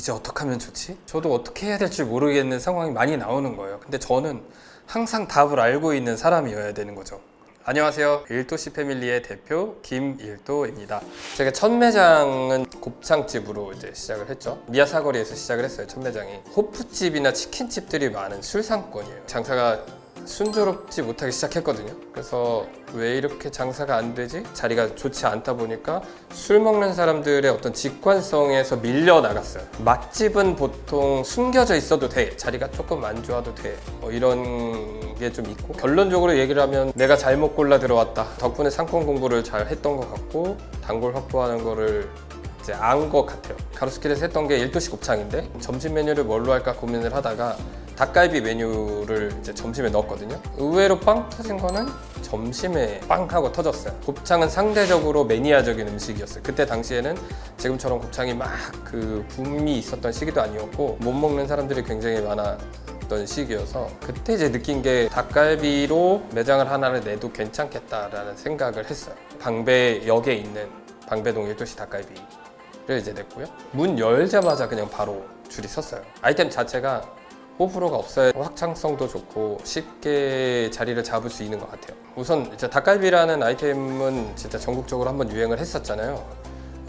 이제 어떻게 하면 좋지? 저도 어떻게 해야 될지 모르겠는 상황이 많이 나오는 거예요. 근데 저는 항상 답을 알고 있는 사람이어야 되는 거죠. 안녕하세요. 일도씨 패밀리의 대표 김일도입니다. 제가 첫 매장은 곱창집으로 이제 시작을 했죠. 미아 사거리에서 시작을 했어요. 첫 매장이 호프집이나 치킨집들이 많은 술상권이에요. 장사가 순조롭지 못하게 시작했거든요. 그래서 왜 이렇게 장사가 안 되지? 자리가 좋지 않다 보니까 술 먹는 사람들의 어떤 직관성에서 밀려 나갔어요. 맛집은 보통 숨겨져 있어도 돼. 자리가 조금 안 좋아도 돼. 뭐 이런 게 좀 있고 결론적으로 얘기를 하면 내가 잘못 골라 들어왔다. 덕분에 상권 공부를 잘 했던 것 같고 단골 확보하는 거를 이제 안 것 같아요. 가로수길에서 했던 게 1도시 곱창인데 점심 메뉴를 뭘로 할까 고민을 하다가 닭갈비 메뉴를 이제 점심에 넣었거든요. 의외로 빵 터진 거는 점심에 빵 하고 터졌어요. 곱창은 상대적으로 매니아적인 음식이었어요. 그때 당시에는 지금처럼 곱창이 막 그 붐이 있었던 시기도 아니었고 못 먹는 사람들이 굉장히 많았던 시기여서 그때 이제 느낀 게 닭갈비로 매장을 하나를 내도 괜찮겠다라는 생각을 했어요. 방배역에 있는 방배동 1도시 닭갈비를 이제 냈고요. 문 열자마자 그냥 바로 줄이 섰어요. 아이템 자체가 호불호가 없어야 확장성도 좋고 쉽게 자리를 잡을 수 있는 것 같아요. 우선 이제 닭갈비라는 아이템은 진짜 전국적으로 한번 유행을 했었잖아요.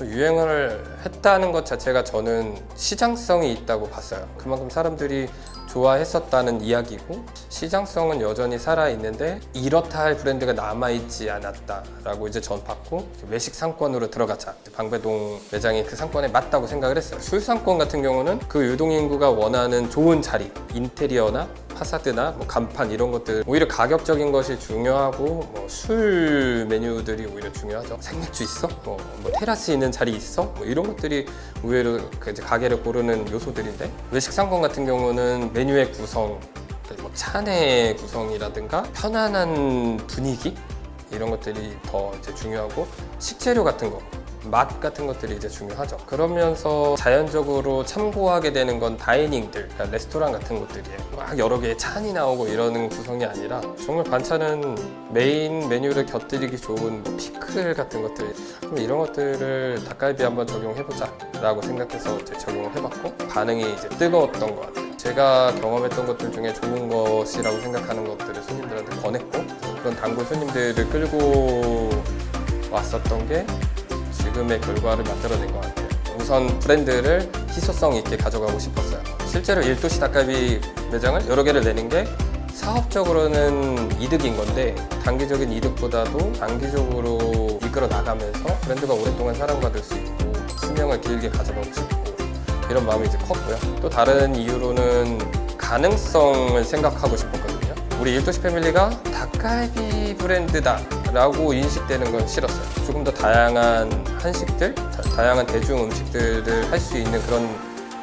유행을 했다는 것 자체가 저는 시장성이 있다고 봤어요. 그만큼 사람들이 좋아했었다는 이야기고 시장성은 여전히 살아 있는데 이렇다 할 브랜드가 남아 있지 않았다라고 이제 전 받고 외식 상권으로 들어가자 방배동 매장이 그 상권에 맞다고 생각을 했어요. 술 상권 같은 경우는 그 유동 인구가 원하는 좋은 자리 인테리어나 파사드나 뭐 간판 이런 것들 오히려 가격적인 것이 중요하고 뭐 술 메뉴들이 오히려 중요하죠. 생맥주 있어? 뭐, 뭐 테라스 있는 자리 있어? 뭐 이런 것들이 의외로 그 가게를 고르는 요소들인데 외식 상권 같은 경우는 메뉴의 구성, 뭐 차내 구성이라든가 편안한 분위기 이런 것들이 더 이제 중요하고 식재료 같은 거. 맛 같은 것들이 이제 중요하죠. 그러면서 자연적으로 참고하게 되는 건 다이닝들, 그러니까 레스토랑 같은 곳들이에요. 막 여러 개의 찬이 나오고 이러는 구성이 아니라 정말 반찬은 메인 메뉴를 곁들이기 좋은 뭐 피클 같은 것들 이런 것들을 닭갈비 한번 적용해보자 라고 생각해서 이제 적용을 해봤고 반응이 이제 뜨거웠던 것 같아요. 제가 경험했던 것들 중에 좋은 것이라고 생각하는 것들을 손님들한테 권했고 그런 단골 손님들을 끌고 왔었던 게 지금의 결과를 만들어낸 것 같아요. 우선 브랜드를 희소성 있게 가져가고 싶었어요. 실제로 일도시 닭갈비 매장을 여러 개를 내는 게 사업적으로는 이득인 건데 단기적인 이득보다도 장기적으로 이끌어 나가면서 브랜드가 오랫동안 사랑받을 수 있고 수명을 길게 가져가고 싶고 이런 마음이 이제 컸고요. 또 다른 이유로는 가능성을 생각하고 싶었거든요. 우리 일도시 패밀리가 닭갈비 브랜드다 라고 인식되는 건 싫었어요. 조금 더 다양한 한식들, 다- 다양한 대중 음식들을 할 수 있는 그런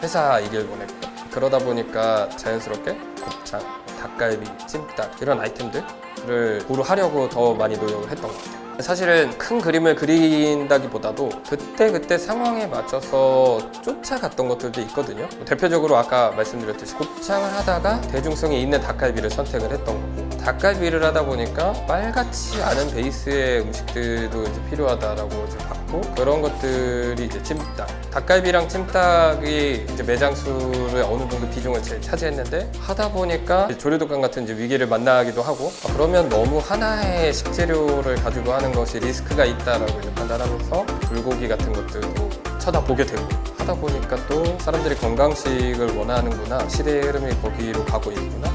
회사이길 원했고 그러다 보니까 자연스럽게 곱창, 닭갈비, 찜닭 이런 아이템들을 고루 하려고 더 많이 노력을 했던 것 같아요. 사실은 큰 그림을 그린다기보다도 그때 그때 상황에 맞춰서 쫓아갔던 것들도 있거든요. 뭐 대표적으로 아까 말씀드렸듯이 곱창을 하다가 대중성이 있는 닭갈비를 선택을 했던 거고 닭갈비를 하다 보니까 빨갛지 않은 베이스의 음식들도 이제 필요하다라고 이제 봤고 그런 것들이 이제 찜닭 닭갈비랑 찜닭이 이제 매장 수를 어느 정도 비중을 제- 차지했는데 하다 보니까 조류독감 같은 이제 위기를 만나기도 하고 아, 그러면 너무 하나의 식재료를 가지고 하는 것이 리스크가 있다라고 이제 판단하면서 불고기 같은 것들도 쳐다보게 되고 하다 보니까 또 사람들이 건강식을 원하는구나 시대의 흐름이 거기로 가고 있구나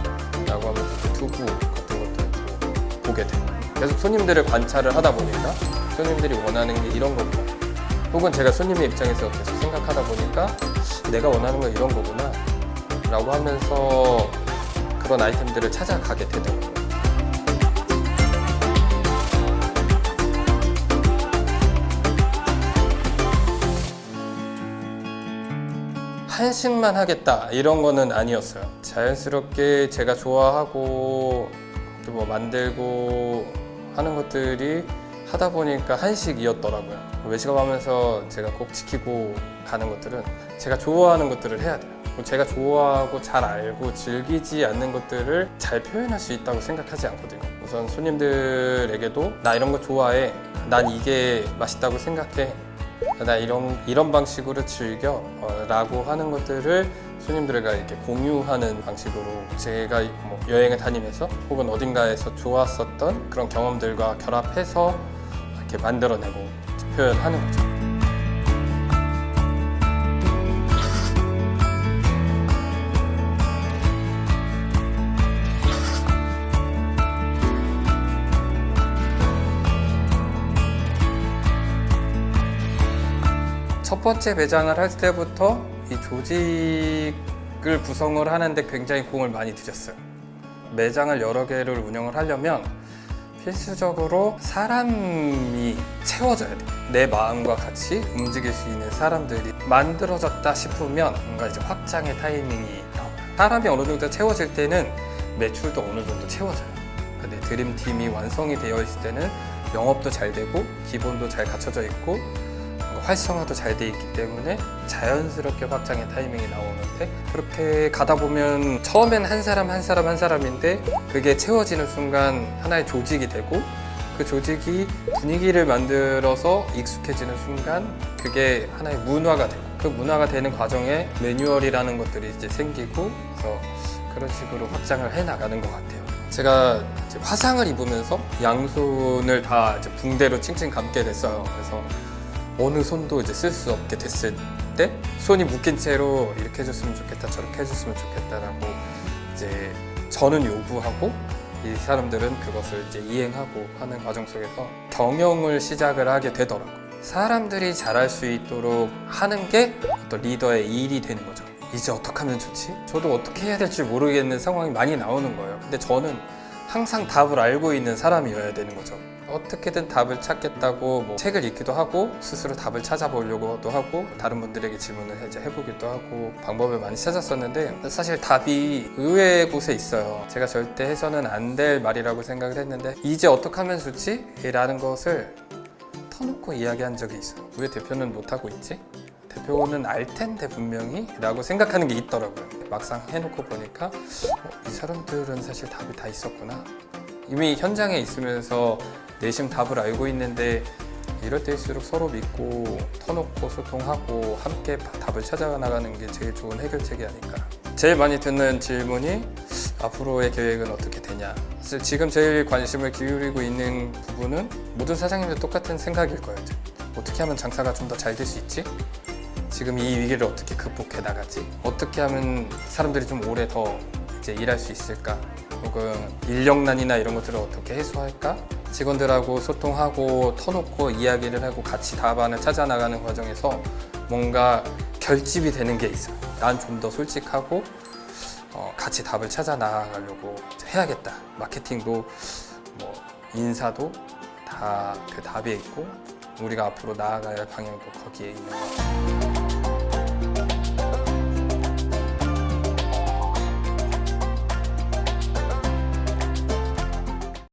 라고 하면서 두부 같은 것들도 보게 되고 계속 손님들을 관찰을 하다 보니까 손님들이 원하는 게 이런 거구나. 혹은 제가 손님의 입장에서 계속 생각하다 보니까 내가 원하는 건 이런 거구나 라고 하면서 그런 아이템들을 찾아가게 되더라고요 한식만 하겠다 이런 거는 아니었어요. 자연스럽게 제가 좋아하고 또뭐 만들고 하는 것들이 하다 보니까 한식이었더라고요. 외식업하면서 제가 꼭 지키고 가는 것들은 제가 좋아하는 것들을 해야 돼요. 그리고 제가 좋아하고 잘 알고 즐기지 않는 것들을 잘 표현할 수 있다고 생각하지 않거든요. 우선 손님들에게도 나 이런 거 좋아해. 난 이게 맛있다고 생각해. 나 이런 이런 방식으로 즐겨라고 하는 것들을 손님들과 이렇게 공유하는 방식으로 제가 뭐 여행을 다니면서 혹은 어딘가에서 좋았었던 그런 경험들과 결합해서 이렇게 만들어내고 표현하는 거죠. 번째 매장을 할 때부터 이 조직을 구성을 하는데 굉장히 공을 많이 들였어요. 매장을 여러 개를 운영을 하려면 필수적으로 사람이 채워져야 돼. 내 마음과 같이 움직일 수 있는 사람들이 만들어졌다 싶으면 뭔가 이제 확장의 타이밍이 나옵니다. 사람이 어느 정도 채워질 때는 매출도 어느 정도 채워져요. 근데 드림팀이 완성이 되어 있을 때는 영업도 잘 되고 기본도 잘 갖춰져 있고 활성화도 잘 돼 있기 때문에 자연스럽게 확장의 타이밍이 나오는데 그렇게 가다 보면 처음엔 한 사람 한 사람 한 사람인데 그게 채워지는 순간 하나의 조직이 되고 그 조직이 분위기를 만들어서 익숙해지는 순간 그게 하나의 문화가 되고 그 문화가 되는 과정에 매뉴얼이라는 것들이 이제 생기고 그래서 그런 식으로 확장을 해 나가는 것 같아요. 제가 화상을 입으면서 양손을 다 붕대로 칭칭 감게 됐어요. 그래서 어느 손도 이제 쓸 수 없게 됐을 때 손이 묶인 채로 이렇게 해줬으면 좋겠다 저렇게 해줬으면 좋겠다라고 이제 저는 요구하고 이 사람들은 그것을 이제 이행하고 하는 과정 속에서 경영을 시작을 하게 되더라고요. 사람들이 잘할 수 있도록 하는 게 어떤 리더의 일이 되는 거죠. 이제 어떻게 하면 좋지? 저도 어떻게 해야 될지 모르겠는 상황이 많이 나오는 거예요. 근데 저는 항상 답을 알고 있는 사람이어야 되는 거죠. 어떻게든 답을 찾겠다고 뭐 책을 읽기도 하고 스스로 답을 찾아보려고도 하고 다른 분들에게 질문을 이제 해보기도 하고 방법을 많이 찾았었는데 사실 답이 의외의 곳에 있어요. 제가 절대 해서는 안 될 말이라고 생각을 했는데 이제 어떻게 하면 좋지? 라는 것을 터놓고 이야기한 적이 있어요. 왜 대표는 못하고 있지? 대표는 알 텐데 분명히 라고 생각하는 게 있더라고요. 막상 해놓고 보니까 어, 이 사람들은 사실 답이 다 있었구나. 이미 현장에 있으면서 내심 답을 알고 있는데 이럴 때일수록 서로 믿고 터놓고 소통하고 함께 답을 찾아나가는 게 제일 좋은 해결책이 아닐까. 제일 많이 듣는 질문이 앞으로의 계획은 어떻게 되냐. 사실 지금 제일 관심을 기울이고 있는 부분은 모든 사장님들 똑같은 생각일 거예요. 어떻게 하면 장사가 좀 더 잘 될 수 있지? 지금 이 위기를 어떻게 극복해 나가지? 어떻게 하면 사람들이 좀 오래 더 이제 일할 수 있을까? 혹은 인력난이나 이런 것들을 어떻게 해소할까? 직원들하고 소통하고 터놓고 이야기를 하고 같이 답안을 찾아 나가는 과정에서 뭔가 결집이 되는 게 있어요. 난 좀 더 솔직하고 어, 같이 답을 찾아 나가려고 해야겠다. 마케팅도 뭐 인사도 다 그 답에 있고 우리가 앞으로 나아가야 할 방향도 거기에 있는 것 같아요.